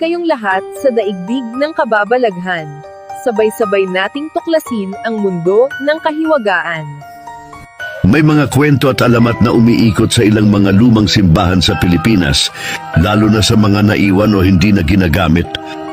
kayong lahat sa daigdig ng kababalaghan. Sabay-sabay nating tuklasin ang mundo ng kahiwagaan. May mga kwento at alamat na umiikot sa ilang mga lumang simbahan sa Pilipinas, lalo na sa mga naiwan o hindi na ginagamit.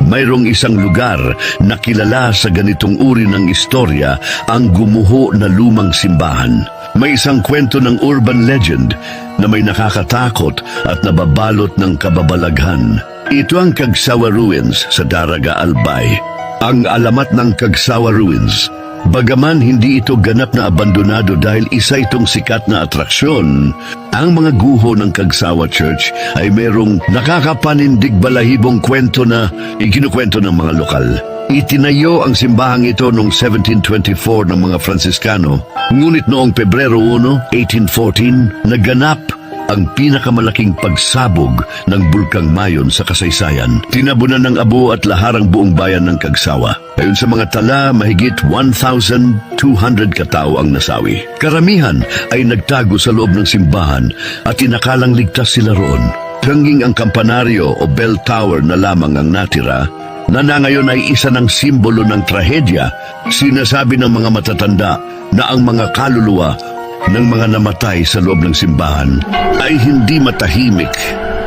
Mayroong isang lugar na kilala sa ganitong uri ng istorya ang gumuho na lumang simbahan. May isang kwento ng urban legend na may nakakatakot at nababalot ng kababalaghan. Ito ang Kagsawa Ruins sa Daraga Albay. Ang alamat ng Kagsawa Ruins Bagaman hindi ito ganap na abandonado dahil isa itong sikat na atraksyon, ang mga guho ng Kagsawa Church ay merong nakakapanindig balahibong kwento na ikinukwento ng mga lokal. Itinayo ang simbahang ito noong 1724 ng mga Franciscano, ngunit noong Pebrero 1, 1814, naganap ang pinakamalaking pagsabog ng Bulkang Mayon sa kasaysayan. Tinabunan ng abo at laharang buong bayan ng Kagsawa. Ayon sa mga tala, mahigit 1,200 katao ang nasawi. Karamihan ay nagtago sa loob ng simbahan at inakalang ligtas sila roon. Tanging ang kampanaryo o bell tower na lamang ang natira na na ngayon ay isa ng simbolo ng trahedya, sinasabi ng mga matatanda na ang mga kaluluwa ng mga namatay sa loob ng simbahan ay hindi matahimik.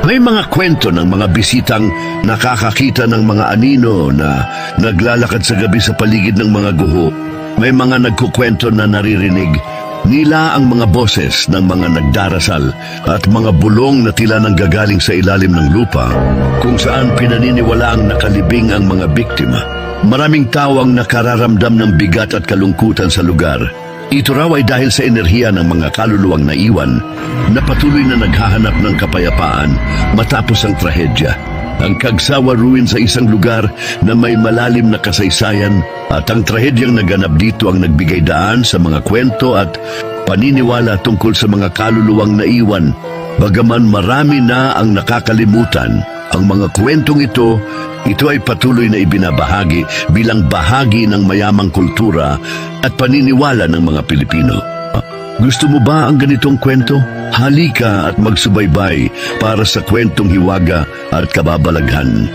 May mga kwento ng mga bisitang nakakakita ng mga anino na naglalakad sa gabi sa paligid ng mga guho. May mga nagkukwento na naririnig nila ang mga boses ng mga nagdarasal at mga bulong na tila nang gagaling sa ilalim ng lupa kung saan pinaniniwala ang nakalibing ang mga biktima. Maraming tao ang nakararamdam ng bigat at kalungkutan sa lugar. Ito raw ay dahil sa enerhiya ng mga kaluluwang naiwan na patuloy na naghahanap ng kapayapaan matapos ang trahedya. Ang Kagsawa ruin sa isang lugar na may malalim na kasaysayan at ang trahedyang naganap dito ang nagbigay daan sa mga kwento at paniniwala tungkol sa mga kaluluwang naiwan. Bagaman marami na ang nakakalimutan, ang mga kwentong ito, ito ay patuloy na ibinabahagi bilang bahagi ng mayamang kultura at paniniwala ng mga Pilipino. Gusto mo ba ang ganitong kwento? Halika at magsubaybay para sa kwentong hiwaga at kababalaghan.